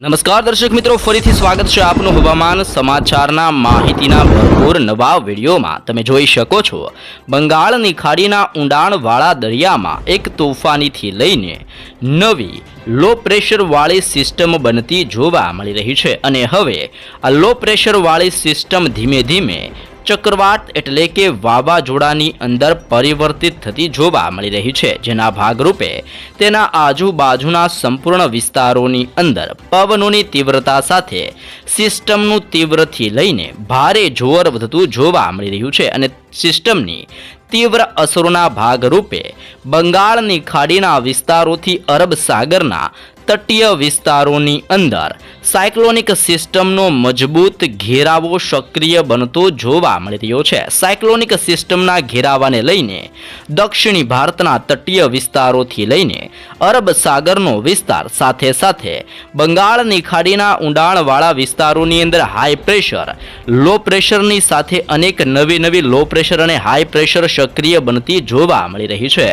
નમસ્કાર દર્શક મિત્રો, ફરીથી સ્વાગત છે આપનું હવામાન સમાચારના માહિતીના ભરપૂર નવા વિડીયોમાં. તમે જોઈ શકો છો, બંગાળની ખાડીના ઊંડાણવાળા દરિયામાં એક તોફાનીથી લઈને નવી લો પ્રેશરવાળી સિસ્ટમ બનતી જોવા મળી રહી છે. અને હવે આ લો પ્રેશરવાળી સિસ્ટમ ધીમે ધીમે ચક્રવાત એટલે કે વાવાઝોડાની અંદર પરિવર્તિત થતી જોવા મળી રહી છે, જેના ભાગરૂપે તેના આજુબાજુના સંપૂર્ણ વિસ્તારોની અંદર પવનોની તીવ્રતા સાથે સિસ્ટમનું તીવ્રથી લઈને ભારે જોર વધતું જોવા મળી રહ્યું છે અને સિસ્ટમની તીવ્ર અસરોના ભાગરૂપે બંગાળની ખાડીના વિસ્તારોથી અરબ સાગરના તટીય વિસ્તારોની અંદર સાયક્લોનિક સિસ્ટમનો મજબૂત ઘેરાવો સક્રિય બનતો જોવા મળી રહ્યો છે. સાયક્લોનિક સિસ્ટમના ઘેરાવાને લઈને દક્ષિણી ભારતના તટીય વિસ્તારોથી લઈને અરબ સાગરનો વિસ્તાર સાથે સાથે બંગાળની ખાડીના ઊંડાણવાળા વિસ્તારોની અંદર હાઈ પ્રેશર લો પ્રેશરની સાથે અનેક નવી નવી લો પ્રેશર અને હાઈ પ્રેશર સક્રિય બનતી જોવા મળી રહી છે.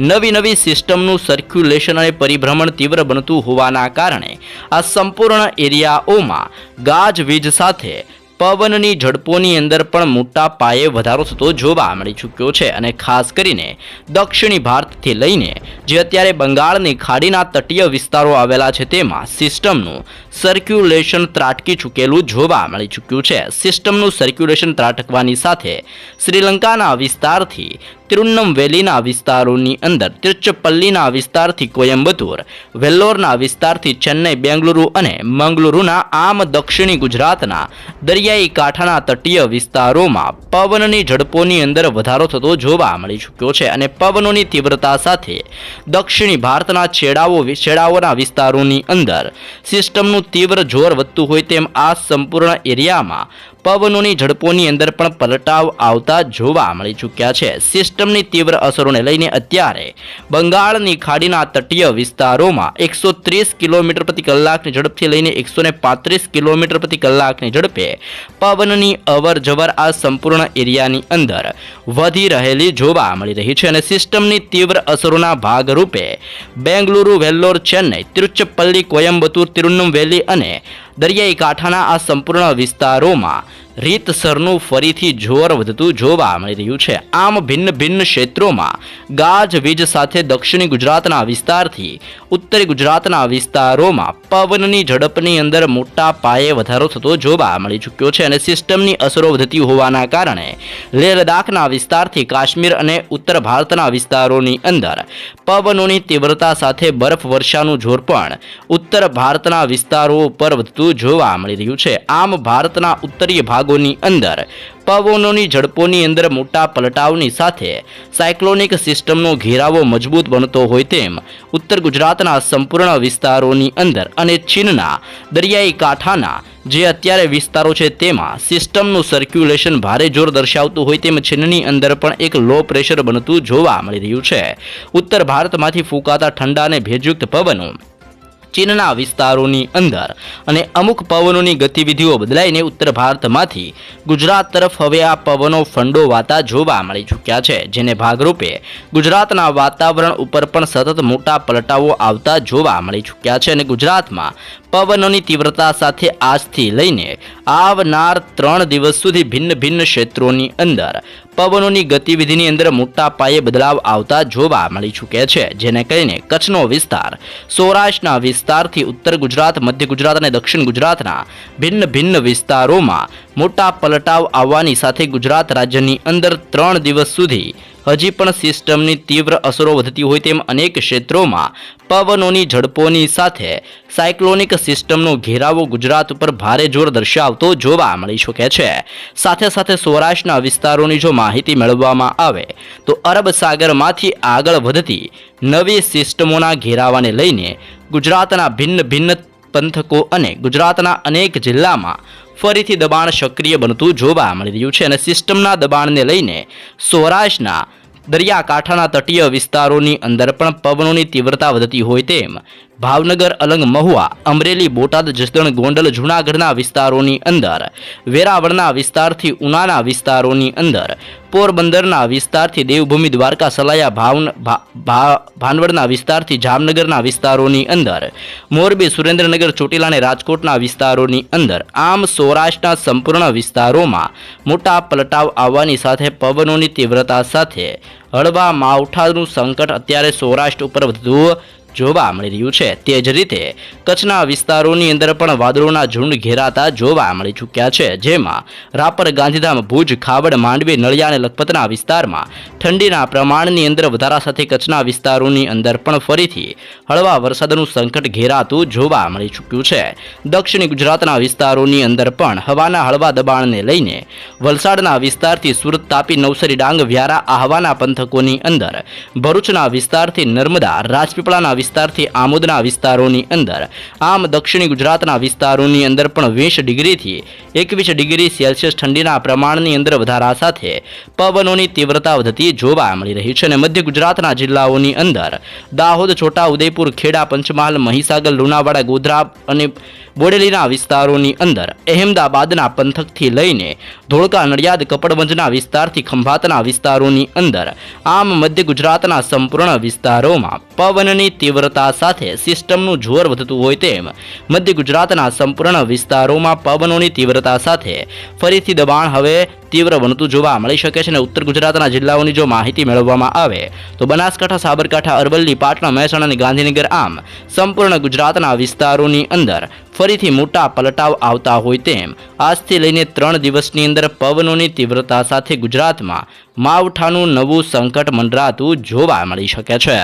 નવી નવી સિસ્ટમનું સર્ક્યુલેશન અને પરિભ્રમણ તીવ્ર બનતું હોવાના કારણે આ સંપૂર્ણ એરિયાઓમાં ગાજવીજ સાથે પવનની ઝડપોની અંદર પણ મોટા પાયે વધારો થતો જોવા મળી ચૂક્યો છે અને ખાસ કરીને દક્ષિણી ભારતથી લઈને જે અત્યારે બંગાળની ખાડીના તટીય વિસ્તારો આવેલા છે તેમાં સિસ્ટમનું સર્ક્યુલેશન ત્રાટકી ચૂકેલું જોવા મળી ચૂક્યું છે. સિસ્ટમનું સર્ક્યુલેશન ત્રાટકવાની સાથે શ્રીલંકાના વિસ્તારથી તિરુન્નમવેલીના વિસ્તારોની અંદર તિરુચપલ્લીના વિસ્તારથી કોયમ્બતુર વેલ્લોરના વિસ્તારથી ચેન્નઈ, બેંગલુરુ અને મંગલુરુના આમ દક્ષિણી ગુજરાતના દરિયાઈ કાંઠાના તટીય વિસ્તારોમાં પવનની ઝડપોની અંદર વધારો થતો જોવા મળી ચૂક્યો છે અને પવનોની તીવ્રતા સાથે દક્ષિણી ભારતના છેડાઓ છેડાઓના વિસ્તારોની અંદર સિસ્ટમનું તીવ્ર જોર વધતું હોય તેમ આ સંપૂર્ણ એરિયામાં પવનોની ઝડપોની અંદર પણ પલટાવ આવતા જોવા મળી ચૂક્યા છે. સિસ્ટમની તીવ્ર અસરોને લઈને અત્યારે બંગાળની ખાડીના તટીય વિસ્તારોમાં એકસો ત્રીસ કિલોમીટર પ્રતિ કલાકની ઝડપથી લઈને એકસો ને પાંત્રીસ કિલોમીટર પ્રતિ કલાકની ઝડપે પવનની અવર જવર આ સંપૂર્ણ એરિયાની અંદર વધી રહેલી જોવા મળી રહી છે અને સિસ્ટમની તીવ્ર અસરોના ભાગરૂપે બેંગલુરુ, વેલ્લોર, ચેન્નઈ તિરુચપલ્લી કોયમ્બતુર તિરુન્નમવેલી અને દરિયાઈ કાંઠાના આ સંપૂર્ણ વિસ્તારોમાં રીતસરનું ફરીથી જોર વધતું જોવા મળી રહ્યું છે. આમ ભિન્ન ભિન્ન ક્ષેત્રોમાં ગાજવીજ સાથે દક્ષિણી ગુજરાતના વિસ્તારથી ઉત્તરી ગુજરાતના વિસ્તારોમાં પવનની ઝડપની અંદર મોટા પાયે વધારો થતો જોવા મળી ચૂક્યો છે અને સિસ્ટમની અસરો વધતી હોવાના કારણે લેહ લદ્દાખના વિસ્તારથી કાશ્મીર અને ઉત્તર ભારતના વિસ્તારોની અંદર પવનોની તીવ્રતા સાથે બરફ વર્ષાનું જોર પણ ઉત્તર ભારતના વિસ્તારો ઉપર વધતું જોવા મળી રહ્યું છે. આમ ભારતના ઉત્તરીય ભાગોની અંદર. પવનોની ઝડપોની અંદર મોટા પલટાવની સાથે સાયક્લોનિક સિસ્ટમનો ઘેરાવો મજબૂત બનતો હોય તેમ ઉત્તર ગુજરાતના સંપૂર્ણ વિસ્તારોની અંદર અને ચીનના દરિયાઈ કાંઠાના જે અત્યારે વિસ્તારો છે તેમાં સિસ્ટમનું સર્ક્યુલેશન ભારે જોર દર્શાવતું હોય તેમ ચીનની અંદર પણ એક લો પ્રેશર બનતું જોવા મળી રહ્યું છે. ઉત્તર ભારતમાંથી ફૂંકાતા ઠંડા અને ભેજયુક્ત પવનો ચીનના વિસ્તારોની અંદર અને અમુક પવનોની ગતિવિધિઓ બદલાઈને ઉત્તર ભારતમાંથી ગુજરાત તરફ હવે આ પવનો ફંડોવાતા જોવા મળી ચૂક્યા છે, જેને ભાગરૂપે ગુજરાતના વાતાવરણ ઉપર પણ સતત મોટા પલટાઓ આવતા જોવા મળી ચૂક્યા છે અને ગુજરાતમાં પવનોની તીવ્રતા સાથે આજથી લઈને આવનાર ત્રણ દિવસ સુધી ભિન્ન ભિન્ન ક્ષેત્રોની અંદર પવનોની ગતિવિધિની અંદર મોટા પાયે બદલાવ આવતા જોવા મળી ચૂક્યા છે, જેને કહીને કચ્છનો વિસ્તાર. સૌરાષ્ટ્રના વિસ્તારથી ઉત્તર ગુજરાત, મધ્ય ગુજરાત અને દક્ષિણ ગુજરાતના ભિન્ન ભિન્ન વિસ્તારોમાં મોટા પલટાવ આવવાની સાથે ગુજરાત રાજ્યની અંદર ત્રણ દિવસ સુધી હજી પણ સિસ્ટમની તીવ્ર અસરો વધતી હોય તેમ અનેક ક્ષેત્રોમાં પવનોની ઝડપોની સાથે સાયક્લોનિક સિસ્ટમનો ઘેરાવો ગુજરાત ઉપર ભારે જોર દર્શાવતો જોવા મળી શકે છે. સાથે સાથે સૌરાષ્ટ્રના વિસ્તારોની જો માહિતી મેળવવામાં આવે, તો અરબ સાગરમાંથી આગળ વધતી નવી સિસ્ટમોના ઘેરાવાને લઈને ગુજરાતના ભિન્ન ભિન્ન પંથકો અને ગુજરાતના અનેક જિલ્લામાં ફરીથી દબાણ સક્રિય બનતું જોવા મળી રહ્યું છે અને સિસ્ટમના દબાણને લઈને સૌરાષ્ટ્રના દરિયાકાંઠાના તટીય વિસ્તારોની અંદર પણ પવનોની તીવ્રતા વધતી હોય તેમ ભાવનગર અલંગ મહુવા, અમરેલી, બોટાદ, જસદણ, ગોંડલ, જૂનાગઢના વિસ્તારોની અંદર, વેરાવળના વિસ્તારથી ઉનાના વિસ્તારોની અંદર, પોરબંદરના વિસ્તારથી દેવભૂમિ દ્વારકા સલાયા ભાવન ભાનવડના વિસ્તારથી જામનગરના વિસ્તારોની અંદર, મોરબી, સુરેન્દ્રનગર ચોટીલા અને રાજકોટના વિસ્તારોની અંદર, આમ સૌરાષ્ટ્રના સંપૂર્ણ વિસ્તારોમાં મોટા પલટાવ આવવાની સાથે પવનોની તીવ્રતા સાથે હળવા માવઠાનું સંકટ અત્યારે સૌરાષ્ટ્ર ઉપર વધુ જોવા મળી રહ્યું છે. તે જ રીતે કચ્છના વિસ્તારોની અંદર પણ વાદળોના ઝુંડ ઘેરાતા જોવા મળી ચૂક્યા છે. જેમાં રાપર, ગાંધીધામ, ભુજ, ખાવડ, માંડવી, નળિયા અને લખપતના વિસ્તારમાં ઠંડીના પ્રમાણની અંદર વધારા સાથે કચ્છના વિસ્તારોની અંદર પણ ફરીથી હળવા વરસાદનું સંકટ ઘેરાતું જોવા મળી ચૂક્યું છે. દક્ષિણ ગુજરાતના વિસ્તારોની અંદર પણ હવાના હળવા દબાણને લઈને વલસાડના વિસ્તારથી સુરત તાપી, નવસરી, ડાંગ, વ્યારા, આહવાના પંથકોની અંદર ભરૂચના વિસ્તારથી નર્મદા, રાજપીપળાના વિસ્તારથી આમોદના વિસ્તારોની અંદર. આમ દક્ષિણ ગુજરાતના વિસ્તારોની અંદર પણ વીસ ડિગ્રીથી એકવીસ ડિગ્રી સેલ્સિયસ ઠંડીના પ્રમાણની અંદર વધારા સાથે પવનોની તીવ્રતા વધતી જોવા મળી રહી છે અને મધ્ય ગુજરાતના જિલ્લાઓની અંદર દાહોદ, છોટા ઉદયપુર, ખેડા, પંચમહાલ, મહીસાગર, લુણાવાડા, ગોધરા અને બોડેલીના વિસ્તારોની અંદર અહેમદાબાદના પંથકથી લઈને ધોળકા નડિયાદ, કપડવંજના વિસ્તારથી ખંભાતના વિસ્તારોની અંદર આમ મધ્ય ગુજરાતના સંપૂર્ણ વિસ્તારોમાં પવનની તીવ્રતા સાથે સિસ્ટમનું જોર વધતું હોય તેમ મધ્ય ગુજરાતના સંપૂર્ણ વિસ્તારોમાં પવનોની તીવ્રતા સાથે ફરીથી દબાણ હવે તીવ્ર બનતું જોવા મળી શકે છે અને ઉત્તર ગુજરાતના જિલ્લાઓની જો માહિતી મેળવવામાં આવે, તો બનાસકાંઠા, સાબરકાંઠા, અરવલ્લી, પાટણા, મહેસાણા અને ગાંધીનગર આમ સંપૂર્ણ ગુજરાતના વિસ્તારોની અંદર ફરીથી મોટા પલટાવ આવતા હોય તેમ, આજથી લઈને ત્રણ દિવસની અંદર પવનોની તીવ્રતા સાથે ગુજરાતમાં માવઠાનું નવું સંકટ મંડરાતું જોવા મળી શકે છે.